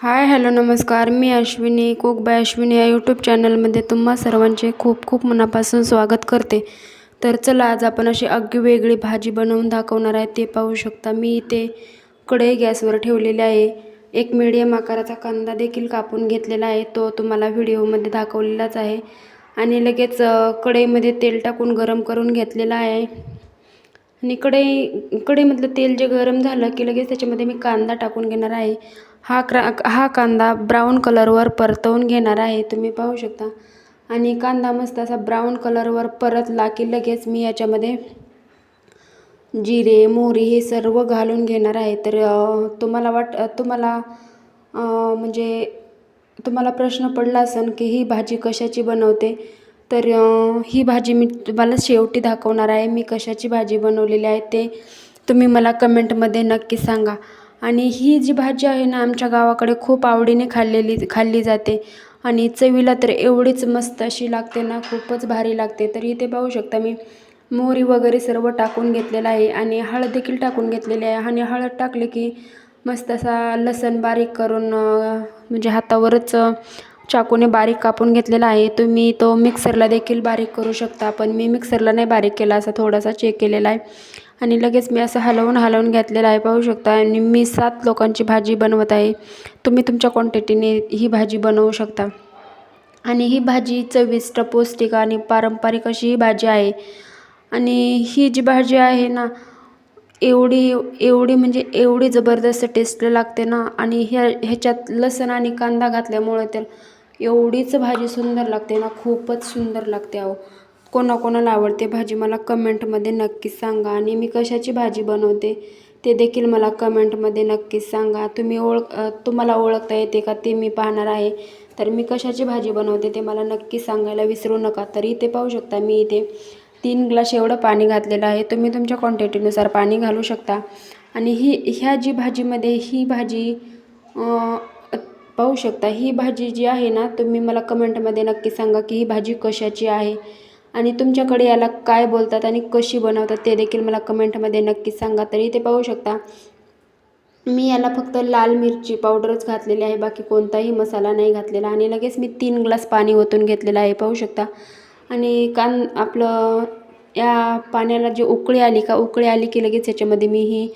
हाय hello नमस्कार. मी Ashwini cook bye Ashwini या यूट्यूब चॅनलमध्ये तुम्हा सर्वांचे खूप खूप मनापासून स्वागत करते. तर चला आज आपण अशी अगदी वेगळी भाजी बनवून दाखवणार आहे ते पाहू शकता. मी इथे कढई गॅसवर ठेवलेली आहे. एक मिडियम आकाराचा कांदा देखील कापून घेतलेला आहे. तो तुम्हाला व्हिडिओमध्ये दाखवलेलाच आहे. आणि लगेच कढईमध्ये तेल टाकून गरम करून घेतलेला आहे. आणि कढई कढईमधलं तेल जे गरम झालं की लगेच त्याच्यामध्ये मी कांदा टाकून घेणार आहे. हा क्रा हा कांदा ब्राऊन कलरवर परतवून घेणार आहे. तुम्ही पाहू शकता. आणि कांदा मस्त असा ब्राऊन कलरवर परतला की लगेच मी याच्यामध्ये जिरे मोहरी हे सर्व घालून घेणार आहे. तर तुम्हाला वाट तुम्हाला म्हणजे तुम्हाला प्रश्न पडला असेल की ही भाजी कशाची बनवते तर ही भाजी मी तुम्हाला शेवटी दाखवणार आहे. मी कशाची भाजी बनवलेली आहे ते तुम्ही मला कमेंटमध्ये नक्की सांगा. आणि ही जी भाजी आहे ना आमच्या गावाकडे खूप आवडीने खाल्लेली खाल्ली जाते. आणि चवीला तर एवढीच मस्त अशी लागते ना खूपच भारी लागते. तर इथे पाहू शकता मी मोहरी वगैरे सर्व टाकून घेतलेलं आहे आणि हळद देखील टाकून घेतलेली आहे. आणि हळद टाकले की मस्त असा लसण बारीक करून म्हणजे हातावरच चाकूने बारीक कापून घेतलेला आहे. तुम्ही तो मिक्सरला देखील बारीक करू शकता पण मी मिक्सरला नाही बारीक केला असा थोडासा चेक केलेला आहे. आणि लगेच मी असं हलवून हलवून घेतलेलं आहे पाहू शकता. आणि मी सात लोकांची भाजी बनवत आहे. तुम्ही तुमच्या क्वांटिटीने ही भाजी बनवू शकता. आणि ही भाजी चविष्ट पौष्टिक आणि पारंपरिक अशी ही भाजी आहे. आणि ही जी भाजी आहे ना एवढी एवढी म्हणजे एवढी जबरदस्त टेस्ट लागते ना. आणि ह्या ह्याच्यात लसण आणि कांदा घातल्यामुळे तर एवढीच भाजी सुंदर लागते ना खूपच सुंदर लागते अहो. कोणाकोणाला आवडते भाजी मला कमेंटमध्ये नक्कीच सांगा आणि मी कशाची भाजी बनवते ते देखील मला कमेंटमध्ये नक्कीच सांगा. तुम्ही ओळख तुम्हाला ओळखता येते का ते मी पाहणार आहे. तर मी कशाची भाजी बनवते ते मला नक्की सांगायला विसरू नका. तर इथे पाहू शकता मी इथे तीन ग्लास एवढं पाणी घातलेलं आहे. तुम्ही तुमच्या क्वांटिटीनुसार पाणी घालू शकता. आणि ही ह्या जी भाजीमध्ये ही भाजी पाहू शकता. ही भाजी जी आहे ना तुम्ही मला कमेंटमध्ये नक्की सांगा की ही भाजी कशाची आहे आणि तुमच्याकडे याला काय बोलतात आणि कशी बनवतात ते देखील मला कमेंटमध्ये नक्की सांगा. तर इथे पाहू शकता मी याला फक्त लाल मिरची पावडरच घातलेली आहे बाकी कोणताही मसाला नाही घातलेला आणि लगेच मी तीन ग्लास पाणी ओतून घेतलेलं आहे पाहू शकता. आणि कान आपलं या पाण्याला जी उकळी आली का उकळी आली की लगेच याच्यामध्ये मी ही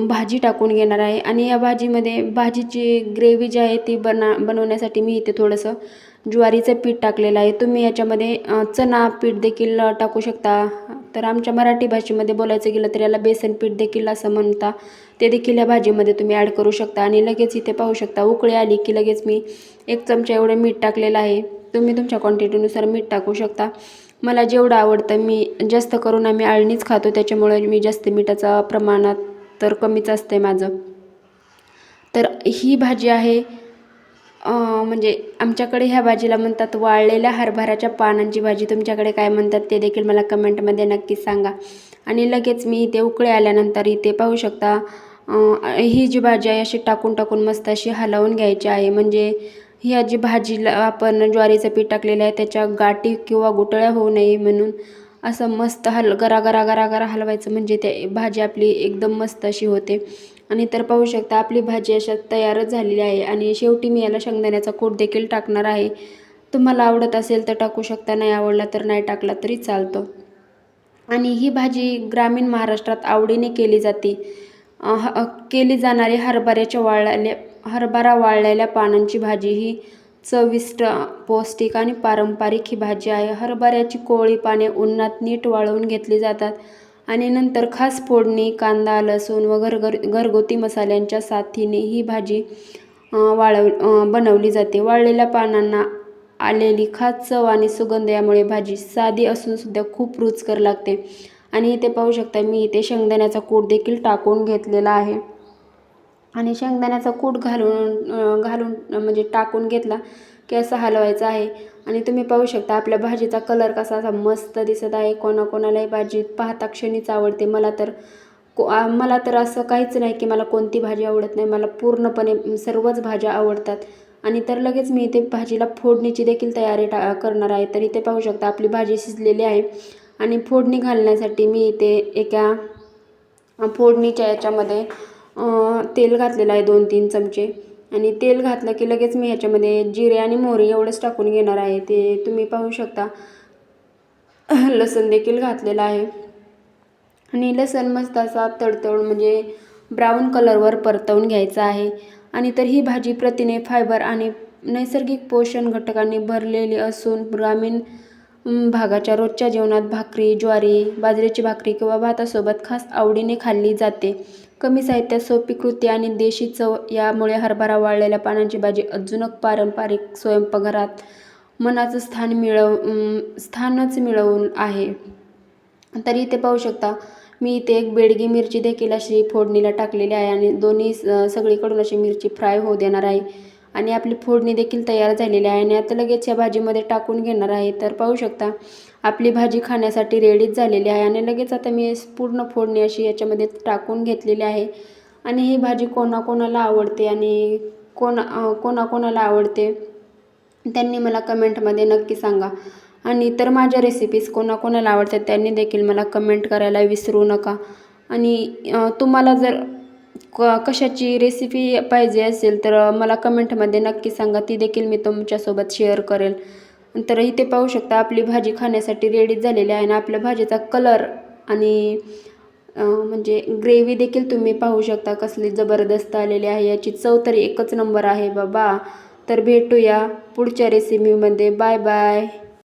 भाजी टाकून घेणार आहे. आणि या भाजीमध्ये भाजीची ग्रेव्ही जी आहे ती बना बनवण्यासाठी मी इथे थोडंसं ज्वारीचं पीठ टाकलेलं आहे. तुम्ही याच्यामध्ये चणा पीठ देखील टाकू शकता. तर आमच्या मराठी भाषेमध्ये बोलायचं गेलं तर याला बेसन पीठ देखील असं म्हणता. ते देखील या भाजीमध्ये तुम्ही ॲड करू शकता. आणि लगेच इथे पाहू शकता उकळी आली की लगेच मी एक चमचा एवढं मीठ टाकलेलं आहे. तुम्ही तुमच्या क्वांटिटीनुसार मीठ टाकू शकता. मला जेवढं आवडतं मी जास्त करून आम्ही आळणीच खातो. त्याच्यामुळे मी जास्त मिठाचा प्रमाणात तर कमीच असते माझं. तर ही भाजी आहे म्हणजे आमच्याकडे ह्या भाजीला म्हणतात वाळलेल्या हरभऱ्याच्या पानांची भाजी. तुमच्याकडे काय म्हणतात ते देखील मला कमेंटमध्ये नक्कीच सांगा. आणि लगेच मी इथे उकळे आल्यानंतर इथे पाहू शकता ही जी भाजी आहे अशी टाकून टाकून मस्त अशी हलवून घ्यायची आहे. म्हणजे ह्या जी भाजीला आपण ज्वारीचं पीठ टाकलेलं आहे त्याच्या गाठी किंवा गुटळ्या होऊ नये म्हणून असं मस्त हल गरा गरा गरा गरा हलवायचं. म्हणजे ते भाजी आपली एकदम मस्त अशी होते. आणि तर पाहू शकता आपली भाजी अशा तयारच झालेली आहे. आणि शेवटी मी याला शेंगदाण्याचा कोट देखील टाकणार आहे. तुम्हाला आवडत असेल तर टाकू शकता नाही आवडला तर नाही टाकला तरी चालतो. आणि ही भाजी ग्रामीण महाराष्ट्रात आवडीने केली जाते. ह केली जाणारी हरभऱ्याच्या वाळल्या हरभरा वाळलेल्या पानांची भाजी ही चविष्ट पौष्टिक आणि पारंपरिक ही भाजी आहे. हरभऱ्याची कोवळी पाने उन्हात नीट वाळवून घेतली जातात आणि नंतर खास फोडणी कांदा लसूण व घरघर घरगुती मसाल्यांच्या साथीने ही भाजी वाळव बनवली जाते. वाळलेल्या पानांना आलेली खास चव आणि सुगंध यामुळे भाजी साधी असून सुद्धा खूप रुचकर लागते. आणि इथे पाहू शकता मी इथे शेंगदाण्याचा कूट देखील टाकून घेतलेला आहे. आणि शेंगदाण्याचा कूट घालून घालून म्हणजे टाकून घेतला की असं हलवायचं आहे. आणि तुम्ही पाहू शकता आपल्या भाजीचा कलर कसा असा मस्त दिसत आहे. कोणाकोणालाही भाजी पाहता क्षणीच आवडते. मला तर को मला तर असं काहीच नाही की मला कोणती भाजी आवडत नाही. मला पूर्णपणे सर्वच भाज्या आवडतात. आणि तर लगेच मी इथे भाजीला फोडणीची देखील तयारी टा करणार आहे. तर इथे पाहू शकता आपली भाजी शिजलेली आहे. आणि फोडणी घालण्यासाठी मी इथे एका फोडणीच्या याच्यामध्ये तेल घातलेलं आहे दोन तीन चमचे. आणि तेल घातलं की लगेच मी ह्याच्यामध्ये जिरे आणि मोहरी एवढंच टाकून घेणार आहे. ते तुम्ही पाहू शकता. लसूण देखील घातलेला आहे. आणि लसूण मस्त असा तडतड म्हणजे ब्राऊन कलरवर परतवून घ्यायचा आहे. आणि तर ही भाजी प्रथिने फायबर आणि नैसर्गिक पोषण घटकांनी भरलेली असून ग्रामीण भागाच्या रोजच्या जेवणात भाकरी ज्वारी बाजरीची भाकरी किंवा भातासोबत खास आवडीने खाल्ली जाते. कमी साहित्यात सोपी कृती आणि देशी चव यामुळे हरभरा वाळलेल्या पानांची भाजी अजूनच पारंपरिक स्वयंपाकघरात मनाचं स्थान मिळव स्थानच मिळवून आहे. तरी इथे पाहू शकता मी इथे एक बेडगी मिरची देखील अशी फोडणीला टाकलेली आहे आणि दोन्ही स- सगळीकडून अशी मिरची फ्राय होऊ देणार आहे. आणि आपली फोडणी देखील तयार झालेली आहे आणि आता लगेच या भाजीमध्ये टाकून घेणार आहे. तर पाहू शकता आपली भाजी खाण्यासाठी रेडीच झालेली आहे आणि लगेच आता मी पूर्ण फोडणी अशी याच्यामध्ये टाकून घेतलेली आहे. आणि ही भाजी कोणाकोणाला आवडते आणि कोणा कोणाकोणाला आवडते त्यांनी मला कमेंटमध्ये नक्की सांगा. आणि तर माझ्या रेसिपीज कोणाकोणाला आवडतात त्यांनी देखील मला कमेंट करायला विसरू नका. आणि तुम्हाला जर क कशाची रेसिपी पाहिजे असेल तर मला कमेंटमध्ये नक्की सांगा. ती देखील मी तुमच्यासोबत शेअर करेल. तर इथे पाहू शकता आपली भाजी खाण्यासाठी रेडी झालेली आहे आणि आपल्या भाजीचा कलर आणि म्हणजे ग्रेव्ही देखील तुम्ही पाहू शकता कसली जबरदस्त आलेली आहे. याची चव तर एकच नंबर आहे बाबा. तर भेटूया पुढच्या रेसिपीमध्ये बाय बाय